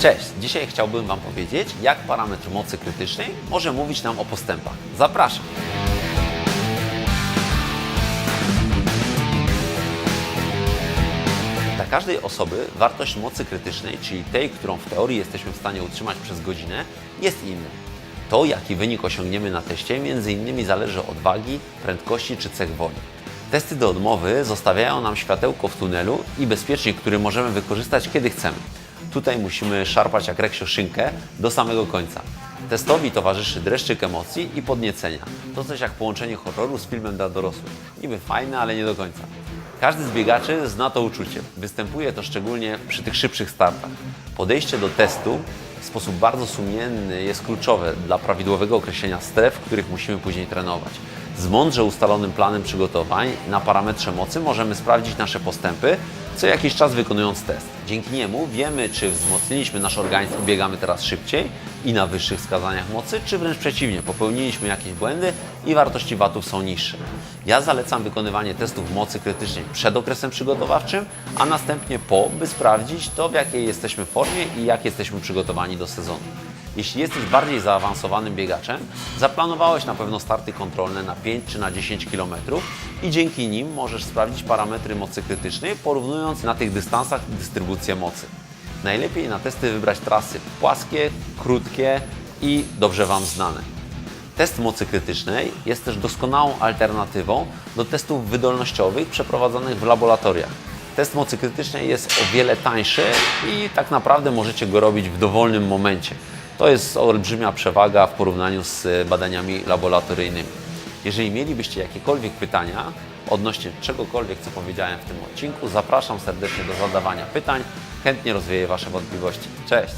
Cześć! Dzisiaj chciałbym Wam powiedzieć, jak parametr mocy krytycznej może mówić nam o postępach. Zapraszam! Dla każdej osoby wartość mocy krytycznej, czyli tej, którą w teorii jesteśmy w stanie utrzymać przez godzinę, jest inna. To, jaki wynik osiągniemy na teście, innymi zależy od wagi, prędkości czy cech woli. Testy do odmowy zostawiają nam światełko w tunelu i bezpiecznik, który możemy wykorzystać kiedy chcemy. Tutaj musimy szarpać jak reksio szynkę do samego końca. Testowi towarzyszy dreszczyk emocji i podniecenia. To coś jak połączenie horroru z filmem dla dorosłych. Niby fajne, ale nie do końca. Każdy z biegaczy zna to uczucie. Występuje to szczególnie przy tych szybszych startach. Podejście do testu w sposób bardzo sumienny jest kluczowe dla prawidłowego określenia stref, w których musimy później trenować. Z mądrze ustalonym planem przygotowań na parametrze mocy możemy sprawdzić nasze postępy co jakiś czas wykonując test. Dzięki niemu wiemy, czy wzmocniliśmy nasz organizm i biegamy teraz szybciej i na wyższych wskazaniach mocy, czy wręcz przeciwnie, popełniliśmy jakieś błędy i wartości watów są niższe. Ja zalecam wykonywanie testów mocy krytycznej przed okresem przygotowawczym, a następnie po, by sprawdzić to, w jakiej jesteśmy formie i jak jesteśmy przygotowani do sezonu. Jeśli jesteś bardziej zaawansowanym biegaczem, zaplanowałeś na pewno starty kontrolne na 5 czy na 10 km i dzięki nim możesz sprawdzić parametry mocy krytycznej, porównując na tych dystansach dystrybucję mocy. Najlepiej na testy wybrać trasy płaskie, krótkie i dobrze Wam znane. Test mocy krytycznej jest też doskonałą alternatywą do testów wydolnościowych przeprowadzonych w laboratoriach. Test mocy krytycznej jest o wiele tańszy i tak naprawdę możecie go robić w dowolnym momencie. To jest olbrzymia przewaga w porównaniu z badaniami laboratoryjnymi. Jeżeli mielibyście jakiekolwiek pytania odnośnie czegokolwiek, co powiedziałem w tym odcinku, zapraszam serdecznie do zadawania pytań. Chętnie rozwieję Wasze wątpliwości. Cześć!